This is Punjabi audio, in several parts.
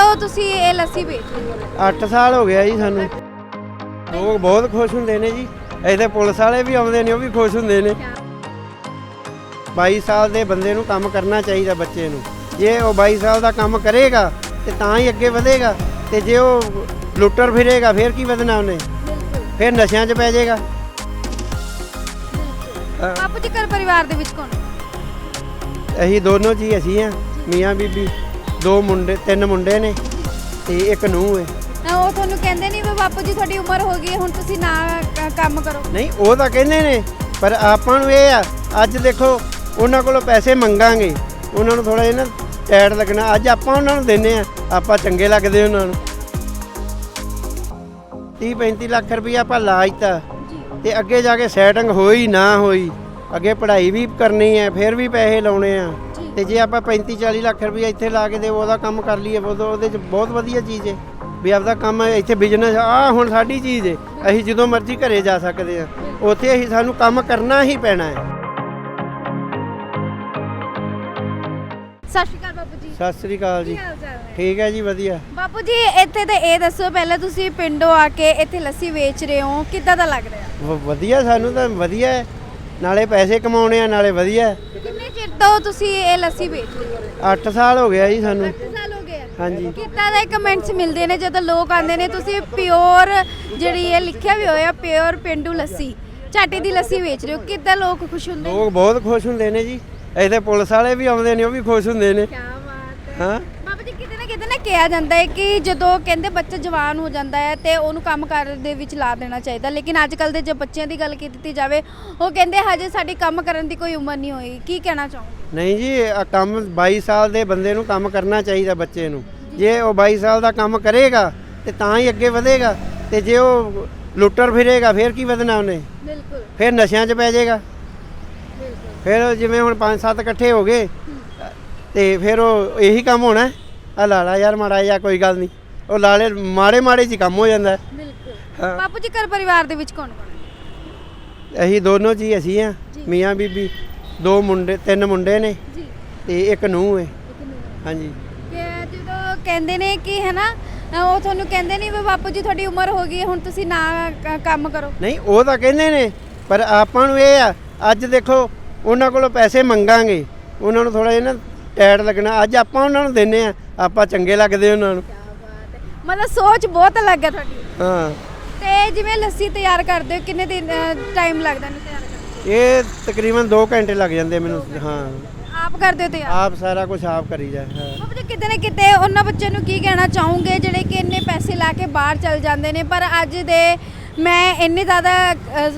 ਤੋਂ ਤੁਸੀਂ ਇਹ ਲੱਸੀ ਵੇਚ ਰਹੇ ਹੋ 8 ਸਾਲ ਹੋ ਗਿਆ ਜੀ ਸਾਨੂੰ। ਲੋਕ ਬਹੁਤ ਖੁਸ਼ ਹੁੰਦੇ ਨੇ ਜੀ। ਇਹਦੇ ਪੁਲਿਸ ਵਾਲੇ ਵੀ ਆਉਂਦੇ ਨੇ ਉਹ ਵੀ ਖੁਸ਼ ਹੁੰਦੇ ਨੇ। 22 ਸਾਲ ਦੇ ਬੰਦੇ ਨੂੰ ਕੰਮ ਕਰਨਾ ਚਾਹੀਦਾ ਬੱਚੇ ਨੂੰ। ਜੇ ਉਹ 22 ਸਾਲ ਦਾ ਕੰਮ ਕਰੇਗਾ ਤੇ ਤਾਂ ਹੀ ਅੱਗੇ ਵਧੇਗਾ। ਤੇ ਜੇ ਉਹ ਲੁੱਟਰ ਫਿਰੇਗਾ ਫਿਰ ਕੀ ਵਧਣਾ ਉਹਨੇ? ਫਿਰ ਨਸ਼ਿਆਂ 'ਚ ਪੈ ਜਾਏਗਾ। ਬਾਪੂ ਜੀ ਘਰ ਪਰਿਵਾਰ ਦੇ ਵਿੱਚ ਕੌਣ? ਅਸੀਂ ਦੋਨੋਂ ਜੀ ਅਸੀਂ ਆ ਮੀਆਂ ਬੀਬੀ। ਦੋ ਮੁੰਡੇ ਤਿੰਨ ਮੁੰਡੇ ਨੇ ਤੇ ਇੱਕ ਨੂੰਹ ਹੈ ਨਾ ਉਹ ਤੁਹਾਨੂੰ ਕਹਿੰਦੇ ਨਹੀਂ ਵੀ ਬਾਪੂ ਜੀ ਤੁਹਾਡੀ ਉਮਰ ਹੋ ਗਈ ਹੈ, ਹੁਣ ਤੁਸੀਂ ਨਾ ਕ- ਕੰਮ ਕਰੋ। ਨਹੀਂ ਉਹ ਤਾਂ ਕਹਿੰਦੇ ਨੇ ਪਰ ਆਪਾਂ ਨੂੰ ਇਹ ਆ ਅੱਜ ਦੇਖੋ ਉਹਨਾਂ ਕੋਲੋਂ ਪੈਸੇ ਮੰਗਾਂਗੇ। ਉਹਨਾਂ ਨੂੰ ਥੋੜਾ ਜਿਹਾ ਨਾ ਟੈਡ ਲੱਗਣਾ ਅੱਜ ਆਪਾਂ ਉਹਨਾਂ ਨੂੰ ਦਿੰਨੇ ਆ ਆਪਾਂ ਚੰਗੇ ਲੱਗਦੇ ਉਹਨਾਂ ਨੂੰ। 30 35 ਲੱਖ ਰੁਪਈਆ ਆਪਾਂ ਲਾਜ ਤਾ ਤੇ ਅੱਗੇ ਜਾ ਕੇ ਸੈਟਿੰਗ ਹੋਈ ਨਾ ਹੋਈ ਅੱਗੇ ਪੜ੍ਹਾਈ ਵੀ ਕਰਨੀ ਹੈ ਫਿਰ ਵੀ ਪੈਸੇ ਲਾਉਣੇ ਆ। ਤੇ ਜੇ ਆਪਾਂ 35 40 ਲੱਖ ਰੁਪਈਆ ਇੱਥੇ ਲਾ ਕੇ ਦੇ ਉਹਦਾ ਕੰਮ ਕਰ ਲਈਏ ਉਹਦੇ ਚ ਬਹੁਤ ਵਧੀਆ ਚੀਜ਼ ਹੈ ਵੀ ਆਪਦਾ ਕੰਮ ਇੱਥੇ ਬਿਜ਼ਨਸ ਆ ਹੁਣ ਸਾਡੀ ਚੀਜ਼ ਹੈ ਅਸੀਂ ਜਦੋਂ ਮਰਜ਼ੀ ਘਰੇ ਜਾ ਸਕਦੇ ਆ। ਉੱਥੇ ਅਸੀਂ ਸਾਨੂੰ ਕੰਮ ਕਰਨਾ ਹੀ ਪੈਣਾ ਹੈ ਸਤਿ ਸ਼੍ਰੀ ਅਕਾਲ ਬਾਪੂ ਜੀ। ਸਤਿ ਸ੍ਰੀ ਅਕਾਲ ਕੀ ਜੀ ਹਾਲ ਚਾਲ ਹੈ ਠੀਕ ਹੈ ਜੀ ਵਧੀਆ। ਬਾਪੂ ਜੀ ਇੱਥੇ ਤੇ ਇਹ ਦੱਸੋ ਪਹਿਲਾਂ ਤੁਸੀਂ ਪਿੰਡੋਂ ਆ ਕੇ ਇੱਥੇ ਲੱਸੀ ਵੇਚ ਰਹੇ ਹੋ। ਕਿੱਦਾਂ ਦਾ ਲੱਗ ਰਿਹਾ? ਵ- ਵਧੀਆ ਸਾਨੂੰ ਤਾਂ ਵਧੀਆ ਹੈ ਨਾਲੇ ਪੈਸੇ ਕਮਾਉਣੇ ਆ ਨਾਲੇ ਵਧੀਆ। ਹੈ। ਤੋਂ ਤੁਸੀਂ ਇਹ ਲੱਸੀ ਵੇਚ ਰਹੇ ਹੋ। 8 ਸਾਲ ਹੋ ਗਿਆ ਜੀ ਸਾਨੂੰ। 8 ਸਾਲ ਹੋ ਗਏ ਆ। ਹਾਂਜੀ। ਕਿੱਦਾਂ ਦੇ ਕਮੈਂਟਸ ਮਿਲਦੇ ਨੇ ਜਦੋਂ ਲੋਕ ਆਉਂਦੇ ਨੇ? ਤੁਸੀਂ ਪਿਓਰ ਜਿਹੜੀ ਇਹ ਲਿਖਿਆ ਵੀ ਹੋਇਆ ਪਿਓਰ ਪਿੰਡੂ ਲੱਸੀ ਚਾਟੀ ਦੀ ਲੱਸੀ ਵੇਚ ਰਹੇ ਹੋ। ਕਿੱਦਾਂ ਲੋਕ ਖੁਸ਼ ਹੁੰਦੇ ਨੇ? ਲੋਕ ਬਹੁਤ ਖੁਸ਼ ਹੁੰਦੇ ਨੇ ਜੀ। ਇਹਦੇ ਪੁਲਿਸ ਵਾਲੇ ਵੀ ਆਉਂਦੇ ਨੇ ਉਹ ਵੀ ਖੁਸ਼ ਹੁੰਦੇ ਨੇ। ਕੀ ਬਾਤ ਹੈ। ਹਾਂ ਬਾਬਾ ਜੀ ਕਿਤੇ ਨਾ ਕਿਤੇ ਨਾ ਕਿਹਾ ਜਾਂਦਾ ਹੈ ਕਿ ਜਦੋਂ ਕਹਿੰਦੇ ਬੱਚਾ ਜਵਾਨ ਹੋ ਜਾਂਦਾ ਹੈ ਤੇ ਉਹਨੂੰ ਕੰਮ ਕਾਰ ਦੇ ਵਿੱਚ ਲਾ ਦੇਣਾ ਚਾਹੀਦਾ ਲੇਕਿਨ ਅੱਜ ਕੱਲ ਦੇ ਜੇ ਬੱਚਿਆਂ ਦੀ ਗੱਲ ਕੀਤੀ ਜਾਵੇ ਉਹ ਕਹਿੰਦੇ ਹਜੇ ਸਾਡੀ ਕੰਮ ਕਰਨ ਦੀ ਕੋਈ ਉਮਰ ਨਹੀਂ ਹੋਈ। ਕੀ ਕਹਿਣਾ ਚਾਹੋਗੇ? ਨਹੀਂ ਜੀ ਇਹ ਕੰਮ 22 ਸਾਲ ਦੇ ਬੰਦੇ ਨੂੰ ਕੰਮ ਕਰਨਾ ਚਾਹੀਦਾ ਬੱਚੇ ਨੂੰ। ਜੇ ਉਹ 22 ਸਾਲ ਦਾ ਕੰਮ ਕਰੇਗਾ ਤੇ ਤਾਂ ਹੀ ਅੱਗੇ ਵਧੇਗਾ ਤੇ ਜੇ ਉਹ ਲੁੱਟਰ ਫਿਰੇਗਾ ਫਿਰ ਕੀ ਵਧਣਾ ਉਹਨੇ? ਬਿਲਕੁਲ। ਫਿਰ ਨਸ਼ਿਆਂ 'ਚ ਪੈ ਜਾਏਗਾ। ਬਿਲਕੁਲ। ਫਿਰ ਜਿਵੇਂ ਹੁਣ 5-7 ਇਕੱਠੇ ਹੋ ਗਏ ਤੇ ਫਿਰ ਉਹ ਇਹੀ ਕੰਮ ਹੋਣਾ ਆ ਲਾਲਾ ਯਾਰ ਮਾੜਾ ਜਾਂ ਕੋਈ ਗੱਲ ਨਹੀਂ। ਉਹ ਲਾਲੇ ਮਾੜੇ ਮਾੜੇ ਹੀ ਕੰਮ ਹੋ ਜਾਂਦਾ। ਹੈ। ਬਿਲਕੁਲ। ਹਾਂ। ਬਾਪੂ ਜੀ ਘਰ ਪਰਿਵਾਰ ਦੇ ਵਿੱਚ ਕੌਣ ਕੌਣ ਹੈ? ਅਸੀਂ ਦੋਨੋਂ ਜੀ ਅਸੀਂ ਆ। ਜੀ। ਮੀਆਂ ਬੀਬੀ ਦੋ ਮੁੰਡੇ ਤਿੰਨ ਮੁੰਡੇ ਨੇ ਜੀ। ਤੇ ਇੱਕ ਨੂੰਹ ਹੈ। ਹਾਂਜੀ। ਕਿ ਜਦੋਂ ਕਹਿੰਦੇ ਨੇ ਕਿ ਹੈ ਨਾ ਅ, ਉਹ ਤੁਹਾਨੂੰ ਕਹਿੰਦੇ ਨਹੀਂ ਵੀ ਬਾਪੂ ਜੀ ਤੁਹਾਡੀ ਉਮਰ ਹੋ ਗਈ ਹੈ, ਹੁਣ ਤੁਸੀਂ ਨਾ ਕ- ਕੰਮ ਕਰੋ। ਨਹੀਂ ਉਹ ਤਾਂ ਕਹਿੰਦੇ ਨੇ ਪਰ ਆਪਾਂ ਨੂੰ ਇਹ ਆ ਅੱਜ ਦੇਖੋ ਉਹਨਾਂ ਕੋਲੋਂ ਪੈਸੇ ਮੰਗਾਂਗੇ। ਉਹਨਾਂ ਨੂੰ ਥੋੜਾ ਜਿਹਾ ਨਾ ਟੈਡ ਲੱਗਣਾ ਅੱਜ ਆਪਾਂ ਉਹਨਾਂ ਨੂੰ ਦਿੰਨੇ ਆ ਆਪਾਂ ਚੰਗੇ ਲੱਗਦੇ ਉਹਨਾਂ ਨੂੰ। ਮਤਲਬ ਸੋਚ ਬਹੁਤ ਅਲੱਗ ਹੈ ਤੁਹਾਡੀ। ਹਾਂ। ਤੇ ਜਿਵੇਂ ਲੱਸੀ ਤਿਆਰ ਕਰਦੇ ਹੋ ਕਿੰਨੇ ਦਿਨ ਟਾਈਮ ਲੱਗਦਾ ਨੇ ਤਿਆਰ ਕਰਨ ਇਹ ਤਕਰੀਬਨ 2 ਘੰਟੇ ਲੱਗ ਜਾਂਦੇ ਮੈਨੂੰ ਹਾਂ? ਆਪ ਕਰਦੇ ਹੋ ਤਿਆਰ? ਆਪ ਸਾਰਾ ਕੁਝ ਆਪ ਕਰੀਦਾ ਹਾਂ। ਬਾਬੂ ਜੀ ਕਿਤੇ ਨਾ ਕਿਤੇ ਉਹਨਾਂ ਬੱਚਿਆਂ ਨੂੰ ਕੀ ਕਹਿਣਾ ਚਾਹੋਗੇ ਜਿਹੜੇ ਕਿ ਇੰਨੇ ਪੈਸੇ ਲਾ ਕੇ ਬਾਹਰ ਚਲ ਜਾਂਦੇ ਨੇ ਪਰ ਅੱਜ ਦੇ ਮੈਂ ਇੰਨੇ ਜ਼ਿਆਦਾ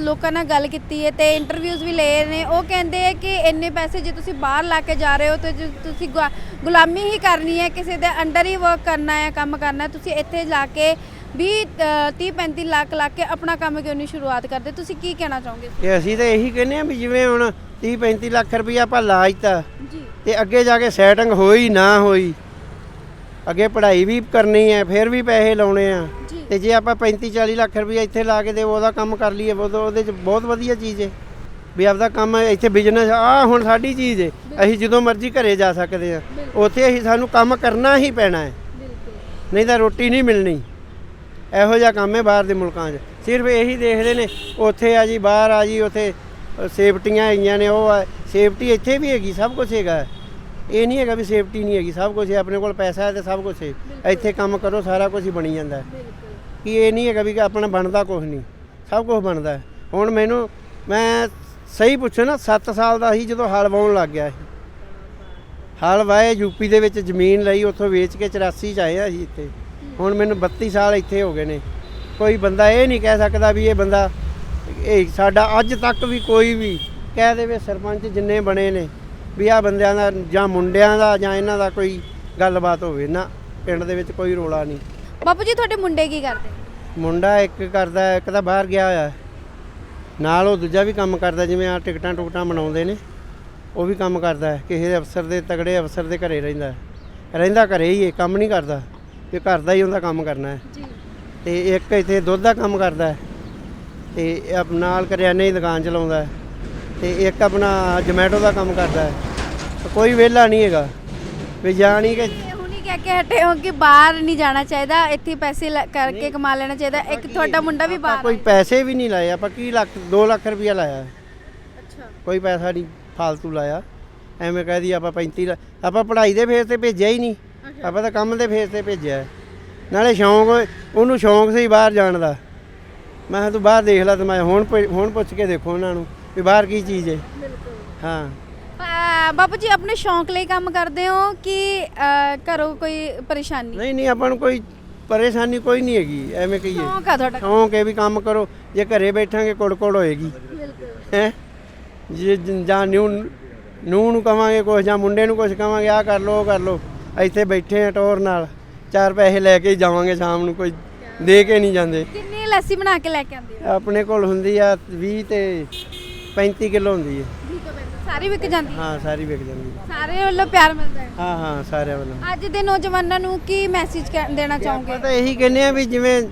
ਲੋਕਾਂ ਨਾਲ ਗੱਲ ਕੀਤੀ ਹੈ ਤੇ ਇੰਟਰਵਿਊਜ਼ ਵੀ ਲਏ ਨੇ ਉਹ ਕਹਿੰਦੇ ਆ ਕਿ ਇੰਨੇ ਪੈਸੇ ਜੇ ਤੁਸੀਂ ਬਾਹਰ ਲਾ ਕੇ ਜਾ ਰਹੇ ਹੋ ਤੇ ਜੇ ਤੁਸੀਂ ਗੁਆ- ਗੁਲਾਮੀ ਹੀ ਕਰਨੀ ਹੈ ਕਿਸੇ ਦੇ ਅੰਡਰ ਹੀ ਵਰਕ ਕਰਨਾ ਹੈ ਕੰਮ ਕਰਨਾ ਹੈ, ਤੁਸੀਂ ਇੱਥੇ ਲਾ ਕੇ 20 30 35 ਲੱਖ ਲਾ ਕੇ ਆਪਣਾ ਕੰਮ ਕਿਉਂ ਨਹੀਂ ਸ਼ੁਰੂਆਤ ਕਰਦੇ? ਤੁਸੀਂ ਕੀ ਕਹਿਣਾ ਚਾਹੋਗੇ ਇਹ ਅਸੀਂ ਤਾਂ ਇਹੀ ਕਹਿੰਦੇ ਆ ਵੀ ਜਿਵੇਂ ਹੁਣ 30 35 ਲੱਖ ਰੁਪਈਆ ਆਪਾਂ ਲਾਜ ਤਾ ਜੀ। ਤੇ ਅੱਗੇ ਜਾ ਕੇ ਸੈਟਿੰਗ ਹੋਈ ਨਾ ਹੋਈ ਅੱਗੇ ਪੜ੍ਹਾਈ ਵੀ ਕਰਨੀ ਹੈ ਫਿਰ ਵੀ ਪੈਸੇ ਲਾਉਣੇ ਆ। ਜੀ। ਤੇ ਜੇ ਆਪਾਂ 35 40 ਲੱਖ ਰੁਪਈਆ ਇੱਥੇ ਲਾ ਕੇ ਦੇ ਉਹਦਾ ਕੰਮ ਕਰ ਲਈਏ ਉਹਦੇ ਚ ਬਹੁਤ ਵਧੀਆ ਚੀਜ਼ ਹੈ ਵੀ ਆਪਦਾ ਕੰਮ ਇੱਥੇ ਬਿਜ਼ਨਸ ਆ ਹੁਣ ਸਾਡੀ ਚੀਜ਼ ਹੈ ਅਸੀਂ ਜਦੋਂ ਮਰਜ਼ੀ ਘਰੇ ਜਾ ਸਕਦੇ ਆ ਉੱਥੇ ਅਸੀਂ ਸਾਨੂੰ ਕੰਮ ਕਰਨਾ ਹੀ ਪੈਣਾ ਹੈ ਨਹੀਂ ਤਾਂ ਰੋਟੀ ਨਹੀਂ ਮਿਲਣੀ। ਇਹੋ ਜਿਹਾ ਕੰਮ ਹੈ ਬਾਹਰ ਦੇ ਮੁਲਕਾਂ 'ਚ। ਸਿਰਫ ਇਹੀ ਦੇਖਦੇ ਨੇ ਉੱਥੇ ਆ ਜੀ ਬਾਹਰ ਆ ਜੀ ਉੱਥੇ ਸੇਫਟੀਆਂ ਹੈਗੀਆਂ ਨੇ ਉਹ ਸੇਫਟੀ ਇੱਥੇ ਵੀ ਹੈਗੀ ਸਭ ਕੁਝ ਹੈਗਾ। ਇਹ ਨਹੀਂ ਹੈਗਾ ਵੀ ਸੇਫਟੀ ਨਹੀਂ ਹੈਗੀ ਸਭ ਕੁਝ ਹੈ ਆਪਣੇ ਕੋਲ ਪੈਸਾ ਹੈ ਤੇ ਸਭ ਕੁਝ ਹੈ ਇੱਥੇ ਕੰਮ ਕਰੋ ਸਾਰਾ ਕੁਝ ਹੀ ਬਣੀ ਜਾਂਦਾ। ਹੈ ਕਿ ਇਹ ਨਹੀਂ ਹੈਗਾ ਵੀ ਆਪਣਾ ਬਣਦਾ ਕੁਝ ਨਹੀਂ। ਸਭ ਕੁਝ ਬਣਦਾ ਹੁਣ ਮੈਨੂੰ, ਮੈਂ ਸਹੀ ਪੁੱਛੋ ਨਾ 7 ਸਾਲ ਦਾ ਸੀ ਜਦੋਂ ਹਲ ਵਾਉਣ ਲੱਗ ਗਿਆ ਸੀ। ਹਲ ਵਾਏ ਯੂਪੀ ਦੇ ਵਿੱਚ ਜ਼ਮੀਨ ਲਈ, ਉੱਥੋਂ ਵੇਚ ਕੇ 84 ਚ ਆਏ ਆ ਇੱਥੇ। ਹੁਣ ਮੈਨੂੰ 32 ਸਾਲ ਇੱਥੇ ਹੋ ਗਏ ਨੇ। ਕੋਈ ਬੰਦਾ ਇਹ ਨਹੀਂ ਕਹਿ ਸਕਦਾ ਵੀ ਇਹ ਬੰਦਾ, ਇਹ ਸਾਡਾ ਅੱਜ ਤੱਕ ਵੀ ਕੋਈ ਵੀ ਕਹਿ ਦੇਵੇ ਸਰਪੰਚ ਜਿੰਨੇ ਬਣੇ ਨੇ, ਵੀ ਆ ਬੰਦਿਆਂ ਦਾ ਜਾਂ ਮੁੰਡਿਆਂ ਦਾ ਜਾਂ ਇਹਨਾਂ ਦਾ ਕੋਈ ਗੱਲਬਾਤ ਹੋਵੇ। ਨਾ, ਪਿੰਡ ਦੇ ਵਿੱਚ ਕੋਈ ਰੋਲਾ ਨਹੀਂ। ਬਾਪੂ ਜੀ ਤੁਹਾਡੇ ਮੁੰਡੇ ਕੀ ਕਰਦੇ? ਮੁੰਡਾ ਇੱਕ ਕਰਦਾ ਹੈ, ਇੱਕ ਤਾਂ ਬਾਹਰ ਗਿਆ ਹੋਇਆ। ਹੈ। ਨਾਲ ਉਹ ਦੂਜਾ ਵੀ ਕੰਮ ਕਰਦਾ ਜਿਵੇਂ ਆ ਟਿਕਟਾਂ ਟੁਕਟਾਂ ਬਣਾਉਂਦੇ ਨੇ ਉਹ ਵੀ ਕੰਮ ਕਰਦਾ। ਹੈ। ਕਿਸੇ ਦੇ ਅਫਸਰ ਦੇ ਤਗੜੇ ਅਫਸਰ ਦੇ ਘਰੇ ਰਹਿੰਦਾ। ਹੈ। ਰਹਿੰਦਾ ਘਰੇ ਹੀ ਹੈ ਕੰਮ ਨਹੀਂ ਕਰਦਾ। ਤੇ ਘਰ ਦਾ ਹੀ ਉਹਦਾ ਕੰਮ ਕਰਨਾ ਹੈ। ਜੀ। ਤੇ ਇੱਕ ਇੱਥੇ ਦੁੱਧ ਦਾ ਕੰਮ ਕਰਦਾ ਹੈ। ਤੇ ਇਹ ਆਪ- ਨਾਲ ਕਰਿਆਨੇ ਦੀ ਦੁਕਾਨ ਚਲਾਉਂਦਾ ਹੈ। ਤੇ ਇੱਕ ਆਪਣਾ ਜਮੈਟੋ ਦਾ ਕੰਮ ਕਰਦਾ ਹੈ। ਕੋਈ ਵਿਹਲਾ ਨਹੀਂ ਹੈਗਾ। ਵੀ ਜਾਣੀ ਕਿ ਇਹ ਕਹਿ ਕੇ ਹਟੇ ਹੋ ਕਿ ਬਾਹਰ ਨਹੀਂ ਜਾਣਾ ਚਾਹੀਦਾ ਇੱਥੇ ਪੈਸੇ ਲਾ- ਕਰਕੇ ਕਮਾ ਲੈਣਾ ਚਾਹੀਦਾ। ਇੱਕ ਤੁਹਾਡਾ ਮੁੰਡਾ ਵੀ ਬਾਹਰ ਕੋਈ ਪੈਸੇ ਵੀ ਨਹੀਂ ਲਾਏ ਆਪਾਂ ਕੀ ਲੱਖ 2 ਲੱਖ ਰੁਪਇਆ ਲਾਇਆ। ਅੱਛਾ। ਕੋਈ ਪੈਸਾ ਨਹੀਂ ਫਾਲਤੂ ਲਾਇਆ। ਐਵੇਂ ਕਹਿ ਦੀ ਆਪਾਂ 35 ਲਾ- ਆਪਾਂ ਪੜ੍ਹਾਈ ਦੇ ਫੇਸ ਤੇ ਭੇਜਿਆ ਹੀ ਨਹੀਂ। ਆਪਾਂ ਤਾਂ ਕੰਮ ਦੇ ਫੇਸ ਤੇ ਭੇਜਿਆ। ਹੈ। ਨਾਲੇ ਸ਼ੌਂਕ ਉਹਨੂੰ ਸ਼ੌਂਕ ਸੀ ਬਾਹਰ ਜਾਣ ਦਾ। ਮੈਂ ਕਿਹਾ ਤੂੰ ਬਾਹਰ ਦੇਖ ਲੈ ਤੇ ਮੈਂ ਹੁਣ ਹੁਣ ਪੁੱਛ ਕੇ ਦੇਖੋ ਉਹਨਾਂ ਨੂੰ ਵੀ ਬਾਹਰ ਕੀ ਚੀਜ਼ ਹੈ ਹਾਂ। ਆ, ਬਾਪੂ ਜੀ ਆਪਣੇ ਸ਼ੌਂਕ ਲਈ ਕੰਮ ਕਰਦੇ ਹੋ ਕਿ ਘਰੋਂ ਕੋਈ ਪਰੇਸ਼ਾਨੀ? ਨਹੀਂ ਨਹੀਂ ਆਪਾਂ ਨੂੰ ਕੋਈ ਪਰੇਸ਼ਾਨੀ ਕੋਈ ਨਹੀਂ ਹੈਗੀ ਐਵੇਂ ਕਹੀਏ। ਸ਼ੌਂਕ ਆ ਤੁਹਾਡਾ। ਸ਼ੌਂਕ ਹੈ ਵੀ ਕੰਮ ਕਰੋ। ਜੇ ਘਰੇ ਬੈਠਾਂਗੇ ਕੁੜ ਕੁੜ ਹੋਏਗੀ ਹੈ? ਜੇ ਜ- ਜਾਂ ਨਿਊ ਨੂੰ ਨੂੰ ਕਵਾਂਗੇ ਕੁਛ ਜਾਂ ਮੁੰਡੇ ਨੂੰ ਕੁਛ ਕਵਾਂਗੇ ਆਹ ਕਰ ਲੋ ਉਹ ਕਰ ਲੋ ਇੱਥੇ ਬੈਠੇ ਆ ਟੋਰ ਨਾਲ। ਚਾਰ ਪੈਸੇ ਲੈ ਕੇ ਹੀ ਜਾਵਾਂਗੇ ਸ਼ਾਮ ਨੂੰ ਕੋਈ ਦੇ ਕੇ ਨਹੀਂ ਜਾਂਦੇ। ਕਿੰਨੀ ਲੱਸੀ ਬਣਾ ਕੇ ਲੈ ਕੇ ਆਉਂਦੇ ਹੋ? ਆਪਣੇ ਕੋਲ ਹੁੰਦੀ ਆ 20 ਤੇ 35 ਕਿਲੋ ਹੁੰਦੀ ਹੈ। ਸਾਰੀ ਵਿਕ ਜਾਂਦੀ? ਹੈ ਹਾਂ ਸਾਰੀ ਵਿਕ ਜਾਂਦੀ। ਹੈ ਸਾਰੇ ਵੱਲੋਂ ਪਿਆਰ ਮਿਲਦਾ ਹੈ? ਹਾਂ ਹਾਂ ਸਾਰਿਆਂ ਵੱਲੋਂ। ਅੱਜ ਦੇ ਨੌਜਵਾਨਾਂ ਨੂੰ ਕੀ ਮੈਸੇਜ ਦੇਣਾ ਚਾਹੋਗੇ? ਆਪਾਂ ਤਾਂ ਇਹੀ ਕਹਿੰਦੇ ਆ ਵੀ ਜਿਵੇਂ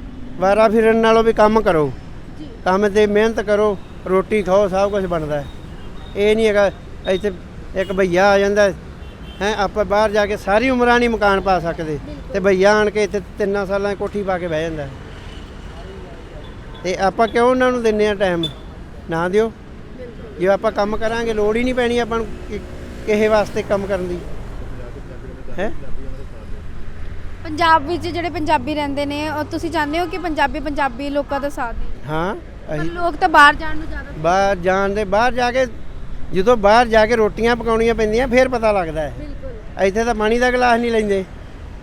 ਵਾਰਾ ਫਿਰਨ ਨਾਲੋਂ ਵੀ ਕੰਮ ਕਰੋ। ਜੀ। ਕੰਮ ਤੇ ਮਿਹਨਤ ਕਰੋ ਰੋਟੀ ਖਾਓ ਸਭ ਕੁਝ ਬਣਦਾ ਹੈ। ਇਹ ਨਹੀਂ ਹੈਗਾ ਇੱਥੇ ਇੱਕ ਭਈਆ ਆ ਜਾਂਦਾ ਹੈ ਆਪਾਂ ਬਾਹਰ ਜਾ ਕੇ ਸਾਰੀ ਉਮਰਾਂ ਨਹੀਂ ਮਕਾਨ ਪਾ ਸਕਦੇ। ਤੇ ਭਈਆ ਆਣ ਕੇ ਇੱਥੇ ਤਿੰਨਾਂ ਸਾਲਾਂ ਕੋਠੀ ਪਾ ਕੇ ਬਹਿ ਜਾਂਦਾ ਹੈ। ਤੇ ਆਪਾਂ ਕਿਉਂ ਉਹਨਾਂ ਨੂੰ ਦਿੰਨੇ ਆ ਟਾਈਮ ਨਾ ਦਿਓ। ਜੇ ਆਪਾਂ ਕੰਮ ਕਰਾਂਗੇ ਲੋੜ ਹੀ ਨਹੀਂ ਪੈਣੀ ਆਪਾਂ ਨੂੰ ਕਿ- ਕਿਸੇ ਵਾਸਤੇ ਕੰਮ ਕਰਨ ਦੀ। ਹੈ? ਪੰਜਾਬ ਵਿੱਚ ਜਿਹੜੇ ਪੰਜਾਬੀ ਰਹਿੰਦੇ ਨੇ ਉਹ ਤੁਸੀਂ ਜਾਣਦੇ ਹੋ ਕਿ ਪੰਜਾਬੀ ਪੰਜਾਬੀ ਲੋਕਾਂ ਦਾ ਸਾਥ ਦੇ ਹਾਂ ਪਰ ਅਸੀਂ ਲੋਕ ਤਾਂ ਬਾਹਰ ਜਾਣ ਨੂੰ ਜ਼ਿਆਦਾ ਬਾਹਰ ਜਾਣ ਦੇ ਬਾਹਰ ਜਾ ਕੇ ਜਦੋਂ ਬਾਹਰ ਜਾ ਕੇ ਰੋਟੀਆਂ ਪਕਾਉਣੀਆਂ ਪੈਂਦੀਆਂ ਫਿਰ ਪਤਾ ਲੱਗਦਾ ਹੈ। ਬਿਲਕੁਲ। ਇੱਥੇ ਤਾਂ ਪਾਣੀ ਦਾ ਗਲਾਸ ਨਹੀਂ ਲੈਂਦੇ।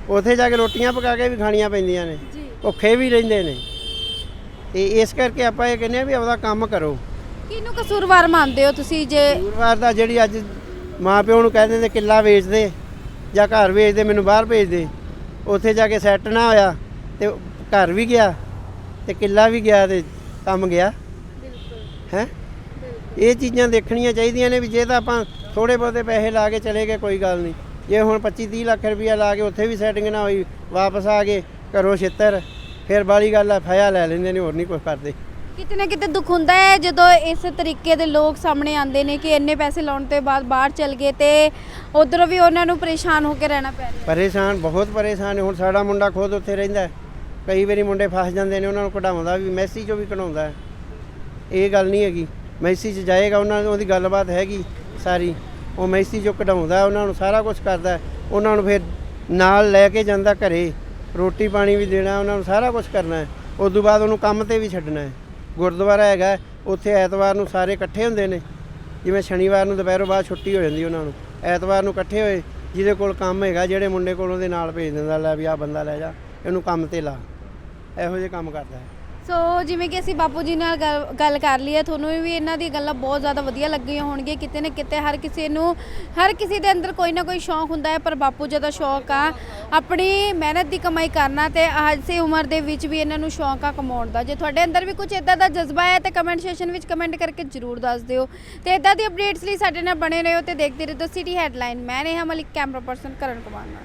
ਉੱਥੇ ਜਾ ਕੇ ਰੋਟੀਆਂ ਪਕਾ ਕੇ ਵੀ ਖਾਣੀਆਂ ਪੈਂਦੀਆਂ ਨੇ। ਜੀ। ਭੁੱਖੇ ਵੀ ਰਹਿੰਦੇ ਨੇ। ਤੇ ਇਸ ਕਰਕੇ ਆਪਾਂ ਇਹ ਕਹਿੰਦੇ ਆ ਵੀ ਆਪਦਾ ਕੰਮ ਕਰੋ। ਕਿਹਨੂੰ ਕਸੂਰਵਾਰ ਮੰਨਦੇ ਹੋ ਤੁਸੀਂ ਜੇ? ਗੁਰਵਾਰ ਦਾ ਜਿਹੜੀ ਅੱਜ ਮਾਂ ਪਿਓ ਨੂੰ ਕਹਿ ਦਿੰਦੇ ਕਿੱਲਾ ਵੇਚ ਦੇ ਜਾਂ ਘਰ ਵੇਚ ਦੇ ਮੈਨੂੰ ਬਾਹਰ ਭੇਜ ਦੇ ਉੱਥੇ ਜਾ ਕੇ ਸੈੱਟ ਨਾ ਹੋਇਆ ਤੇ ਘਰ ਵੀ ਗਿਆ ਤੇ ਕਿੱਲਾ ਵੀ ਗਿਆ ਤੇ ਕੰਮ ਗਿਆ। ਬਿਲਕੁਲ। ਹੈ? ਇਹ ਚੀਜ਼ਾਂ ਦੇਖਣੀਆਂ ਚਾਹੀਦੀਆਂ ਨੇ ਵੀ ਜੇ ਤਾਂ ਆਪਾਂ ਥੋੜੇ ਬਹੁਤੇ ਪੈਸੇ ਲਾ ਕੇ ਚਲੇ ਗਏ ਕੋਈ ਗੱਲ ਨਹੀਂ। ਜੇ ਹੁਣ 25 30 ਲੱਖ ਰੁਪਇਆ ਲਾ ਕੇ ਉੱਥੇ ਵੀ ਸੈਟਿੰਗ ਨਾ ਹੋਈ ਵਾਪਸ ਆ ਗਏ ਘਰੋਂ ਛਿੱਤਰ ਫਿਰ ਬਾਲੀ ਗੱਲ ਆ ਫਾਇਆ ਲੈ ਲੈਂਦੇ ਨੇ ਹੋਰ ਨਹੀਂ ਕੁਝ ਕਰਦੇ। ਕਿਤੇ ਨਾ ਕਿਤੇ ਦੁੱਖ ਹੁੰਦਾ ਹੈ, ਜਦੋਂ ਇਸ ਤਰੀਕੇ ਦੇ ਲੋਕ ਸਾਹਮਣੇ ਆਉਂਦੇ ਨੇ ਕਿ ਇੰਨੇ ਪੈਸੇ ਲਾਉਣ ਤੋਂ ਬਾਅਦ ਬਾਹਰ ਚਲ ਗਏ ਤੇ ਉਧਰੋਂ ਵੀ ਉਹਨਾਂ ਨੂੰ ਪਰੇਸ਼ਾਨ ਹੋ ਕੇ ਰਹਿਣਾ ਪੈ ਰਿਹਾ ਪਰੇਸ਼ਾਨ, ਬਹੁਤ ਪਰੇਸ਼ਾਨ ਹੁਣ ਸਾਡਾ ਮੁੰਡਾ ਖੁਦ ਉੱਥੇ ਰਹਿੰਦਾ ਹੈ। ਕਈ ਵਾਰੀ ਮੁੰਡੇ ਫਸ ਜਾਂਦੇ ਨੇ, ਉਹਨਾਂ ਨੂੰ ਕਢਾਉਂਦਾ ਵੀ, ਮੈਸੀ ਚੋਂ ਵੀ ਕਢਾਉਂਦਾ ਇਹ ਗੱਲ ਨਹੀਂ ਹੈਗੀ। ਮੈਸੀ 'ਚ ਜਾਏਗਾ, ਉਹਨਾਂ ਨੂੰ ਉਹਦੀ ਗੱਲਬਾਤ ਹੈਗੀ ਸਾਰੀ। ਉਹ ਮੈਸੀ ਚੋਂ ਕਢਾਉਂਦਾ, ਉਹਨਾਂ ਨੂੰ ਸਾਰਾ ਕੁਝ ਕਰਦਾ ਉਹਨਾਂ ਨੂੰ ਫਿਰ ਨਾਲ ਲੈ ਕੇ ਜਾਂਦਾ ਘਰੇ। ਰੋਟੀ ਪਾਣੀ ਵੀ ਦੇਣਾ, ਉਹਨਾਂ ਨੂੰ ਸਾਰਾ ਕੁਝ ਕਰਨਾ ਹੈ। ਉਸ ਤੋਂ ਬਾਅਦ ਉਹਨੂੰ ਕੰਮ ਤੇ ਵੀ ਛੱਡਣਾ ਹੈ। ਗੁਰਦੁਆਰਾ ਹੈਗਾ, ਉੱਥੇ ਐਤਵਾਰ ਨੂੰ ਸਾਰੇ ਇਕੱਠੇ ਹੁੰਦੇ ਨੇ। ਜਿਵੇਂ ਸ਼ਨੀਵਾਰ ਨੂੰ ਦੁਪਹਿਰੋਂ ਬਾਅਦ ਛੁੱਟੀ ਹੋ ਜਾਂਦੀ ਉਹਨਾਂ ਨੂੰ। ਐਤਵਾਰ ਨੂੰ ਇਕੱਠੇ ਹੋਏ, ਜਿਹਦੇ ਕੋਲ ਕੰਮ ਹੈਗਾ, ਜਿਹੜੇ ਮੁੰਡੇ ਕੋਲ ਉਹਦੇ ਨਾਲ ਭੇਜ ਦਿੰਦਾ, ਲੈ ਵੀ ਆਹ ਬੰਦਾ ਲੈ ਜਾ, ਇਹਨੂੰ ਕੰਮ ਤੇ ਲਾ। ਇਹੋ ਜਿਹੇ ਕੰਮ ਕਰਦਾ ਹੈ। ਸੋ ਜਿਵੇਂ ਕਿ ਅਸੀਂ ਬਾਪੂ ਜੀ ਨਾਲ ਗੱਲ- ਗੱਲ ਕਰ ਲਈ ਹੈ ਤੁਹਾਨੂੰ ਵੀ ਇਹਨਾਂ ਦੀ ਗੱਲਾਂ ਬਹੁਤ ਜ਼ਿਆਦਾ ਵਧੀਆ ਲੱਗੀਆਂ ਹੋਣਗੀਆਂ। ਕਿਤੇ ਨਾ ਕਿਤੇ ਹਰ ਕਿਸੇ ਨੂੰ ਹਰ ਕਿਸੇ ਦੇ ਅੰਦਰ ਕੋਈ ਨਾ ਕੋਈ ਸ਼ੌਂਕ ਹੁੰਦਾ ਹੈ, ਪਰ ਬਾਪੂ ਜੀ ਦਾ ਸ਼ੌਂਕ ਆ ਆਪਣੀ ਮਿਹਨਤ ਦੀ ਕਮਾਈ ਕਰਨਾ ਤੇ ਅੱਜ ਦੀ ਉਮਰ ਦੇ ਵਿੱਚ ਵੀ ਇਹਨਾਂ ਨੂੰ ਸ਼ੌਂਕ ਆ ਕਮਾਉਣ ਦਾ। ਜੇ ਤੁਹਾਡੇ ਅੰਦਰ ਵੀ ਕੁਝ ਇਦਾਂ ਦਾ ਜਜ਼ਬਾ ਹੈ ਤਾਂ ਕਮੈਂਟ ਸੈਸ਼ਨ ਵਿੱਚ ਕਮੈਂਟ ਕਰਕੇ ਜਰੂਰ ਦੱਸ ਦਿਓ। ਤੇ ਇਦਾਂ ਦੀ ਅਪਡੇਟਸ ਲਈ ਸਾਡੇ ਨਾਲ ਬਣੇ ਰਹੋ ਤੇ ਦੇਖਦੇ ਰਹੋ ਸਿਟੀ ਹੈਡਲਾਈਨ ਮੈਂ ਨੇਹਾ ਮਲਿਕ ਕੈਮਰਾ ਪਰਸਨ ਕਰਨ ਕੁਮਾਰ ਨਾਲ।